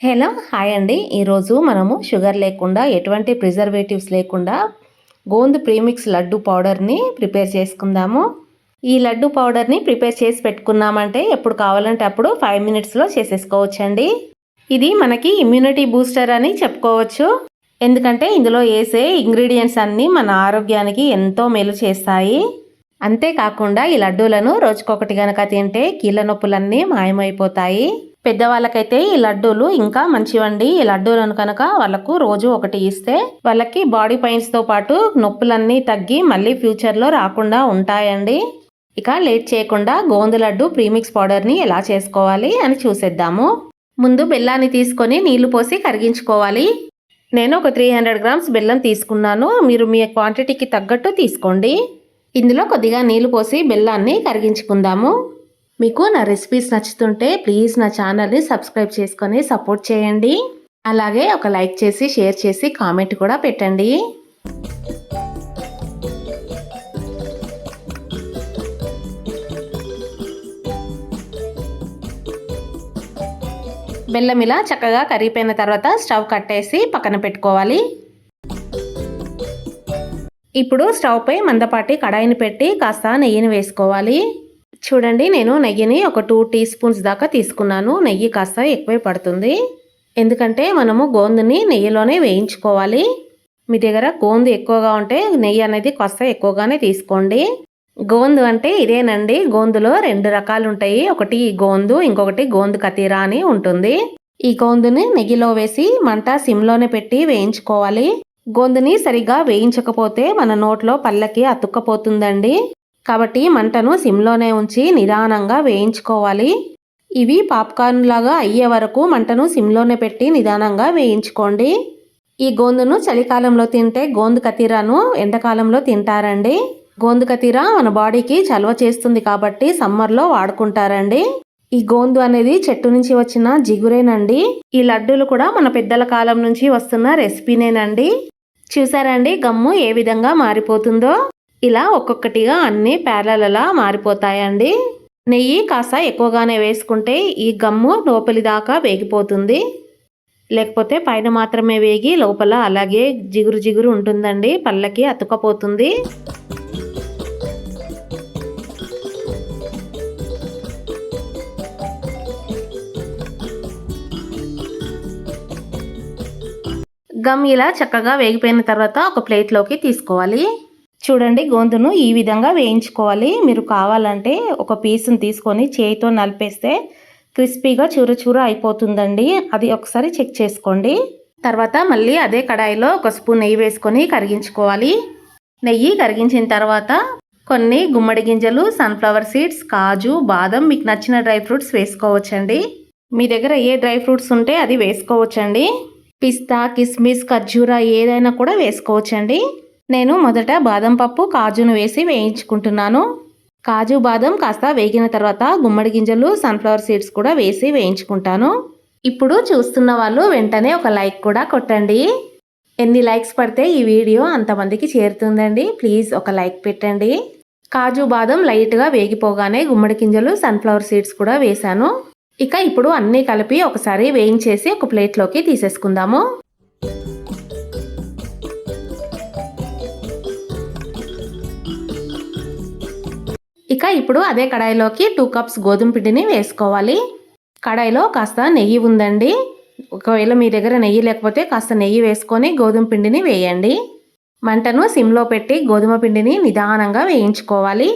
Hello hi అండి. ఈరోజు మనము షుగర్ లేకుండా ఎటువంటి ప్రిజర్వేటివ్స్ లేకుండా గోందు ప్రీమిక్స్ లడ్డు పౌడర్ని ప్రిపేర్ చేసుకుందాము. ఈ లడ్డు పౌడర్ని ప్రిపేర్ చేసి పెట్టుకున్నామంటే ఎప్పుడు కావాలంటే అప్పుడు ఫైవ్ మినిట్స్లో చేసేసుకోవచ్చండి. ఇది మనకి ఇమ్యూనిటీ బూస్టర్ అని చెప్పుకోవచ్చు. ఎందుకంటే ఇందులో వేసే ఇంగ్రీడియంట్స్ అన్నీ మన ఆరోగ్యానికి ఎంతో మేలు చేస్తాయి. అంతేకాకుండా ఈ లడ్డూలను రోజుకొకటి గనక తింటే కీళ్ళ నొప్పులన్నీ మాయమైపోతాయి. పెద్దవాళ్ళకైతే ఈ లడ్డూలు ఇంకా మంచివండి. ఈ లడ్డూలను కనుక వాళ్ళకు రోజు ఒకటి ఇస్తే వాళ్ళకి బాడీ పెయిన్స్తో పాటు నొప్పులన్నీ తగ్గి మళ్ళీ ఫ్యూచర్లో రాకుండా ఉంటాయండి. ఇక లేట్ చేయకుండా గోందు లడ్డు ప్రీమిక్స్ పౌడర్ని ఎలా చేసుకోవాలి అని చూసేద్దాము. ముందు బెల్లాన్ని తీసుకొని నీళ్ళు పోసి కరిగించుకోవాలి. నేను ఒక త్రీ హండ్రెడ్ గ్రామ్స్ బెల్లం తీసుకున్నాను. మీరు మీ క్వాంటిటీకి తగ్గట్టు తీసుకోండి. ఇందులో కొద్దిగా నీళ్ళు పోసి బెల్లాన్ని కరిగించుకుందాము. మీకు నా రెసిపీస్ నచ్చుతుంటే ప్లీజ్ నా ఛానల్ని సబ్స్క్రైబ్ చేసుకొని సపోర్ట్ చేయండి. అలాగే ఒక లైక్ చేసి షేర్ చేసి కామెంట్ కూడా పెట్టండి. బెల్లం ఇలా చక్కగా కరిగిపోయిన తర్వాత స్టవ్ కట్టేసి పక్కన పెట్టుకోవాలి. ఇప్పుడు స్టవ్పై మందపాటి కడాయిని పెట్టి కాస్త నెయ్యిని వేసుకోవాలి. చూడండి నేను నెయ్యిని ఒక టూ టీ స్పూన్స్ దాకా తీసుకున్నాను. నెయ్యి కాస్త ఎక్కువే పడుతుంది. ఎందుకంటే మనము గోందుని నెయ్యిలోనే వేయించుకోవాలి. మీ దగ్గర గోందు ఎక్కువగా ఉంటే నెయ్యి అనేది కాస్త ఎక్కువగానే తీసుకోండి. గోందు అంటే ఇదేనండి. గోందులో రెండు రకాలు ఉంటాయి. ఒకటి గోందు ఇంకొకటి గోందు కతీరా అని ఉంటుంది. ఈ గోందుని నెయ్యిలో వేసి మంట సిమ్లోనే పెట్టి వేయించుకోవాలి. గోందుని సరిగా వేయించకపోతే మన నోట్లో పళ్ళకి అతుక్కపోతుందండి. కాబట్టి మంటను సిమ్లోనే ఉంచి నిదానంగా వేయించుకోవాలి. ఇవి పాప్కార్న్ లాగా అయ్యే వరకు మంటను సిమ్లోనే పెట్టి నిదానంగా వేయించుకోండి. ఈ గోందును చలికాలంలో తింటే గోందు కతీరాను ఎండాకాలంలో తింటారండి. గోందు కతీరా మన బాడీకి చలవ చేస్తుంది కాబట్టి సమ్మర్లో వాడుకుంటారండి. ఈ గోందు అనేది చెట్టు నుంచి వచ్చిన జిగురేనండి. ఈ లడ్డూలు కూడా మన పెద్దల కాలం నుంచి వస్తున్న రెసిపీనేనండి. చూసారండి గమ్ము ఏ విధంగా మారిపోతుందో? ఇలా ఒక్కొక్కటిగా అన్ని ప్యారలలా మారిపోతాయండి. నెయ్యి కాస్త ఎక్కువగానే వేసుకుంటే ఈ గమ్ము లోపలి దాకా వేగిపోతుంది. లేకపోతే పైన మాత్రమే వేగి లోపల అలాగే జిగురు జిగురు ఉంటుందండి. పళ్ళకి అతుకపోతుంది గమ్ ఇలా చక్కగా వేగిపోయిన తర్వాత ఒక ప్లేట్లోకి తీసుకోవాలి. చూడండి గొంతును ఈ విధంగా వేయించుకోవాలి. మీరు కావాలంటే ఒక పీస్ని తీసుకొని చేయితో నలిపేస్తే క్రిస్పీగా చూర చూర అయిపోతుందండి. అది ఒకసారి చెక్ చేసుకోండి. తర్వాత మళ్ళీ అదే కడాయిలో ఒక స్పూన్ నెయ్యి వేసుకొని కరిగించుకోవాలి. నెయ్యి కరిగించిన తర్వాత కొన్ని గుమ్మడి గింజలు సన్ఫ్లవర్ సీడ్స్ కాజు బాదం మీకు నచ్చిన డ్రై ఫ్రూట్స్ వేసుకోవచ్చండి. మీ దగ్గర ఏ డ్రై ఫ్రూట్స్ ఉంటే అది వేసుకోవచ్చండి. పిస్తా కిస్మిస్ ఖర్జూరా ఏదైనా కూడా వేసుకోవచ్చండి. నేను మొదట బాదం పప్పు కాజును వేసి వేయించుకుంటున్నాను. కాజు బాదం కాస్త వేగిన తర్వాత గుమ్మడి గింజలు సన్ఫ్లవర్ సీడ్స్ కూడా వేసి వేయించుకుంటాను. ఇప్పుడు చూస్తున్న వాళ్ళు వెంటనే ఒక లైక్ కూడా కొట్టండి. ఎన్ని లైక్స్ పడితే ఈ వీడియో అంతమందికి చేరుతుందండి. ప్లీజ్ ఒక లైక్ పెట్టండి. కాజు బాదం లైట్గా వేగిపోగానే గుమ్మడి గింజలు సన్ఫ్లవర్ సీడ్స్ కూడా వేశాను. ఇక ఇప్పుడు అన్నీ కలిపి ఒకసారి వేయించేసి ఒక ప్లేట్లోకి తీసేసుకుందాము. ఇప్పుడు అదే కడాయిలోకి టూ కప్స్ గోధుమ పిండిని వేసుకోవాలి. కడాయిలో కాస్త నెయ్యి ఉందండి. ఒకవేళ మీ దగ్గర నెయ్యి లేకపోతే కాస్త నెయ్యి వేసుకొని గోధుమ పిండిని వేయండి. మంటను సిమ్లో పెట్టి గోధుమ పిండిని నిదానంగా వేయించుకోవాలి.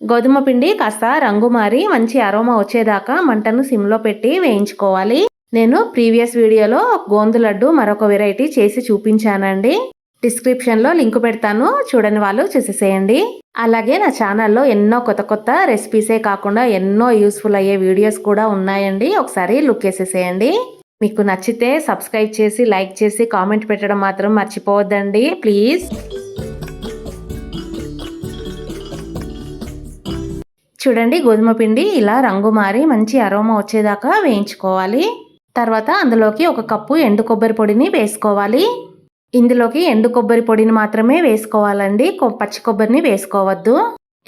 గోధుమ పిండి కాస్త రంగు మారి మంచి అరోమా వచ్చేదాకా మంటను సిమ్లో పెట్టి వేయించుకోవాలి. నేను ప్రీవియస్ వీడియోలో గోందు లడ్డు మరొక వెరైటీ చేసి చూపించానండి. డిస్క్రిప్షన్లో లింక్ పెడతాను. చూడని వాళ్ళు చూసేసేయండి. అలాగే నా ఛానల్లో ఎన్నో కొత్త కొత్త రెసిపీసే కాకుండా ఎన్నో యూస్ఫుల్ అయ్యే వీడియోస్ కూడా ఉన్నాయండి. ఒకసారి లుక్ వేసేసేయండి. మీకు నచ్చితే సబ్స్క్రైబ్ చేసి లైక్ చేసి కామెంట్ పెట్టడం మాత్రం మర్చిపోవద్దండి. ప్లీజ్. చూడండి గోధుమ పిండి ఇలా రంగు మారి మంచి అరోమా వచ్చేదాకా వేయించుకోవాలి. తర్వాత అందులోకి ఒక కప్పు ఎండు కొబ్బరి పొడిని వేసుకోవాలి. ఇందులోకి ఎండు కొబ్బరి పొడిని మాత్రమే వేసుకోవాలండి. పచ్చి కొబ్బరిని వేసుకోవద్దు.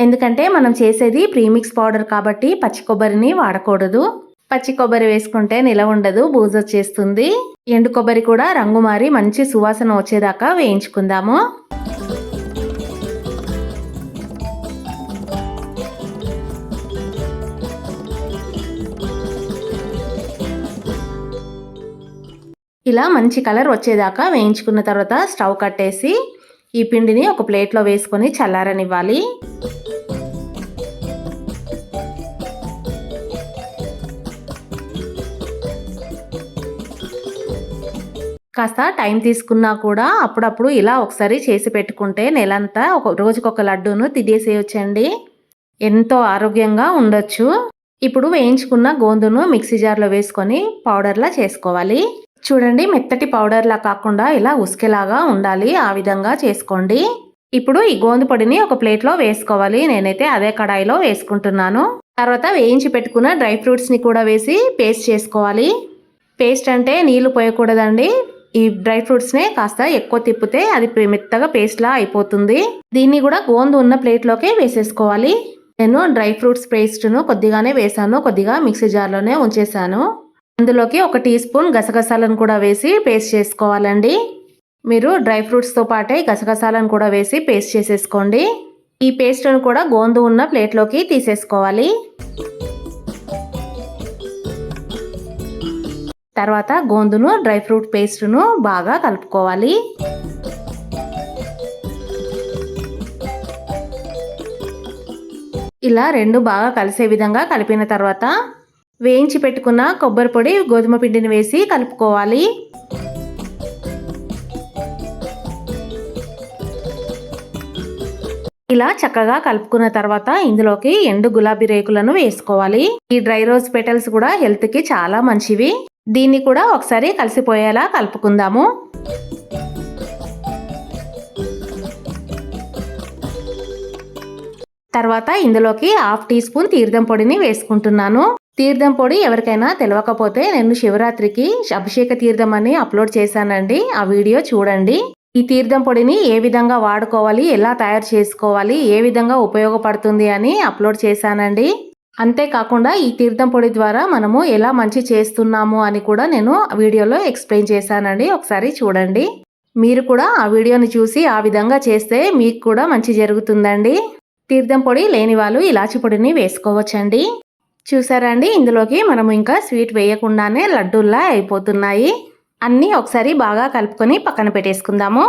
ఎందుకంటే మనం చేసేది ప్రీమిక్స్ పౌడర్ కాబట్టి పచ్చి కొబ్బరిని వాడకూడదు. పచ్చి కొబ్బరి వేసుకుంటే నిలవ ఉండదు బూజు వచ్చేస్తుంది. ఎండు కొబ్బరి కూడా రంగు మారి మంచి సువాసన వచ్చేదాకా వేయించుకుందాము. ఇలా మంచి కలర్ వచ్చేదాకా వేయించుకున్న తర్వాత స్టవ్ కట్టేసి ఈ పిండిని ఒక ప్లేట్లో వేసుకొని చల్లారనివ్వాలి. కాస్త టైం తీసుకున్నా కూడా అప్పుడప్పుడు ఇలా ఒకసారి చేసి పెట్టుకుంటే నెలంతా ఒక రోజుకొక లడ్డూను తినేసేయొచ్చండి. ఎంతో ఆరోగ్యంగా ఉండొచ్చు. ఇప్పుడు వేయించుకున్న గోందును మిక్సీ జార్లో వేసుకొని పౌడర్లా చేసుకోవాలి. చూడండి మెత్తటి పౌడర్లా కాకుండా ఇలా ఉసుకెలాగా ఉండాలి. ఆ విధంగా చేసుకోండి. ఇప్పుడు ఈ గోందు పొడిని ఒక ప్లేట్లో వేసుకోవాలి. నేనైతే అదే కడాయిలో వేసుకుంటున్నాను. తర్వాత వేయించి పెట్టుకున్న డ్రై ఫ్రూట్స్ని కూడా వేసి పేస్ట్ చేసుకోవాలి. పేస్ట్ అంటే నీళ్ళు పోయకూడదండి. ఈ డ్రై ఫ్రూట్స్నే కాస్త ఎక్కువ తిప్పితే అది మెత్తగా పేస్ట్లా అయిపోతుంది. దీన్ని కూడా గోందు ఉన్న ప్లేట్లోకే వేసేసుకోవాలి. నేను డ్రై ఫ్రూట్స్ పేస్ట్ను కొద్దిగానే వేసాను. కొద్దిగా మిక్సీ జార్లోనే ఉంచేసాను. అందులోకి ఒక టీ స్పూన్ గసగసాలను కూడా వేసి పేస్ట్ చేసుకోవాలండి. మీరు డ్రై ఫ్రూట్స్తో పాటే గసగసాలను కూడా వేసి పేస్ట్ చేసేసుకోండి. ఈ పేస్ట్ను కూడా గోందు ఉన్న ప్లేట్లోకి తీసేసుకోవాలి. తర్వాత గోందును డ్రై ఫ్రూట్ పేస్ట్ను బాగా కలుపుకోవాలి. ఇలా రెండు బాగా కలిసే విధంగా కలిపిన తర్వాత వేయించి పెట్టుకున్న కొబ్బరి పొడి గోధుమ పిండిని వేసి కలుపుకోవాలి. ఇలా చక్కగా కలుపుకున్న తర్వాత ఇందులోకి ఎండు గులాబీ రేకులను వేసుకోవాలి. ఈ డ్రై రోజ్ పెటల్స్ కూడా హెల్త్కి చాలా మంచివి. దీన్ని కూడా ఒకసారి కలిసిపోయేలా కలుపుకుందాము. తర్వాత ఇందులోకి హాఫ్ టీ స్పూన్ తీర్థం పొడిని వేసుకుంటున్నాను. తీర్థం పొడి ఎవరికైనా తెలియకపోతే నేను శివరాత్రికి అభిషేక తీర్థం అని అప్లోడ్ చేశానండి. ఆ వీడియో చూడండి. ఈ తీర్థం పొడిని ఏ విధంగా వాడుకోవాలి ఎలా తయారు చేసుకోవాలి ఏ విధంగా ఉపయోగపడుతుంది అని అప్లోడ్ చేశానండి. అంతేకాకుండా ఈ తీర్థం పొడి ద్వారా మనము ఎలా మంచి చేస్తున్నాము అని కూడా నేను వీడియోలో ఎక్స్ప్లెయిన్ చేశానండి. ఒకసారి చూడండి. మీరు కూడా ఆ వీడియోని చూసి ఆ విధంగా చేస్తే మీకు కూడా మంచి జరుగుతుందండి. తీర్థం పొడి లేని వాళ్ళు ఇలాచి పొడిని వేసుకోవచ్చండి. చూసారా అండి? ఇందులోకి మనము ఇంకా స్వీట్ వేయకుండానే లడ్డూల్లా అయిపోతున్నాయి. అన్నీ ఒకసారి బాగా కలుపుకొని పక్కన పెట్టేసుకుందాము.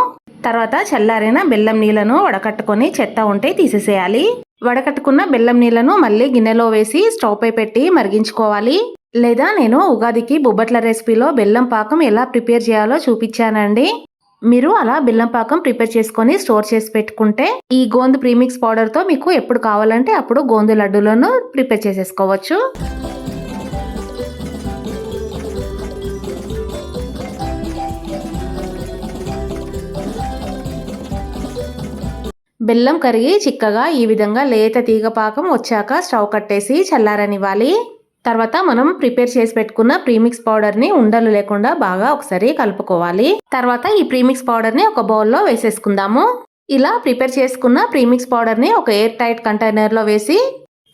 తర్వాత చల్లారిన బెల్లం నీళ్ళను వడకట్టుకొని చెత్త ఉంటే తీసేసేయాలి. వడకట్టుకున్న బెల్లం నీళ్ళను మళ్ళీ గిన్నెలో వేసి స్టవ్ పై పెట్టి మరిగించుకోవాలి. లేదా నేను ఉగాదికి బొబ్బట్ల రెసిపీలో బెల్లం పాకం ఎలా ప్రిపేర్ చేయాలో చూపించానండి. మీరు అలా బెల్లం పాకం ప్రిపేర్ చేసుకొని స్టోర్ చేసి పెట్టుకుంటే ఈ గోందు ప్రీమిక్స్ పౌడర్తో మీకు ఎప్పుడు కావాలంటే అప్పుడు గోందు లడ్డూలను ప్రిపేర్ చేసేసుకోవచ్చు. బెల్లం కరిగి చిక్కగా ఈ విధంగా లేత తీగ పాకం వచ్చాక స్టవ్ కట్టేసి చల్లారనివ్వాలి. తర్వాత మనం ప్రిపేర్ చేసి పెట్టుకున్న ప్రీమిక్స్ పౌడర్ని ఉండలు లేకుండా బాగా ఒకసారి కలుపుకోవాలి. తర్వాత ఈ ప్రీమిక్స్ పౌడర్ని ఒక బౌల్లో వేసేసుకుందాము. ఇలా ప్రిపేర్ చేసుకున్న ప్రీమిక్స్ పౌడర్ని ఒక ఎయిర్ టైట్ కంటైనర్లో వేసి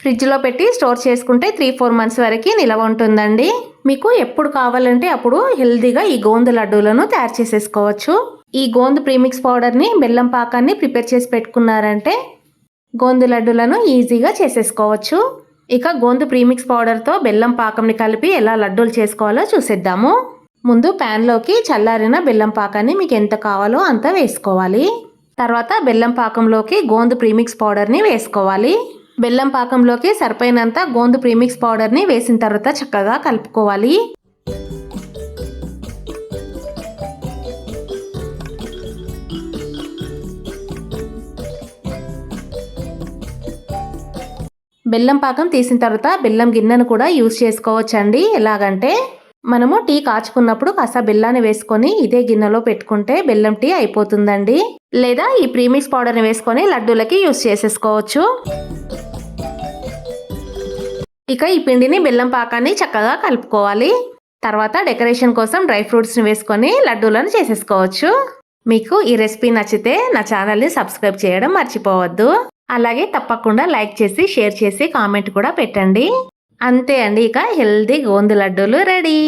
ఫ్రిడ్జ్లో పెట్టి స్టోర్ చేసుకుంటే త్రీ ఫోర్ మంత్స్ వరకు నిలవ ఉంటుందండి. మీకు ఎప్పుడు కావాలంటే అప్పుడు హెల్దీగా ఈ గోందు లడ్డూలను తయారు చేసేసుకోవచ్చు. ఈ గోందు ప్రీమిక్స్ పౌడర్ని బెల్లం పాకాన్ని ప్రిపేర్ చేసి పెట్టుకున్నారంటే గోందు లడ్డూలను ఈజీగా చేసేసుకోవచ్చు. ఇక గోందు ప్రీమిక్స్ పౌడర్తో బెల్లం పాకంని కలిపి ఎలా లడ్డూలు చేసుకోవాలో చూసేద్దాము. ముందు ప్యాన్లోకి చల్లారిన బెల్లం పాకాన్ని మీకు ఎంత కావాలో అంత వేసుకోవాలి. తర్వాత బెల్లం పాకంలోకి గోందు ప్రీమిక్స్ పౌడర్ని వేసుకోవాలి. బెల్లం పాకంలోకి సరిపోయినంత గోందు ప్రీమిక్స్ పౌడర్ని వేసిన తర్వాత చక్కగా కలుపుకోవాలి. బెల్లం పాకం తీసిన తర్వాత బెల్లం గిన్నెను కూడా యూజ్ చేసుకోవచ్చండి. ఎలాగంటే మనము టీ కాచుకున్నప్పుడు కాస్త బెల్లాన్ని వేసుకొని ఇదే గిన్నెలో పెట్టుకుంటే బెల్లం టీ అయిపోతుందండి. లేదా ఈ ప్రీమిక్స్ పౌడర్ని వేసుకొని లడ్డూలకి యూజ్ చేసేసుకోవచ్చు. ఇక ఈ పిండిని బెల్లం పాకాన్ని చక్కగా కలుపుకోవాలి. తర్వాత డెకరేషన్ కోసం డ్రై ఫ్రూట్స్ని వేసుకొని లడ్డూలను చేసేసుకోవచ్చు. మీకు ఈ రెసిపీ నచ్చితే నా ఛానల్ని సబ్స్క్రైబ్ చేయడం మర్చిపోవద్దు. అలాగే తప్పకుండా లైక్ చేసి షేర్ చేసి కామెంట్ కూడా పెట్టండి. అంతే అండి ఇక హెల్దీ గోంది లడ్డూలు రెడీ.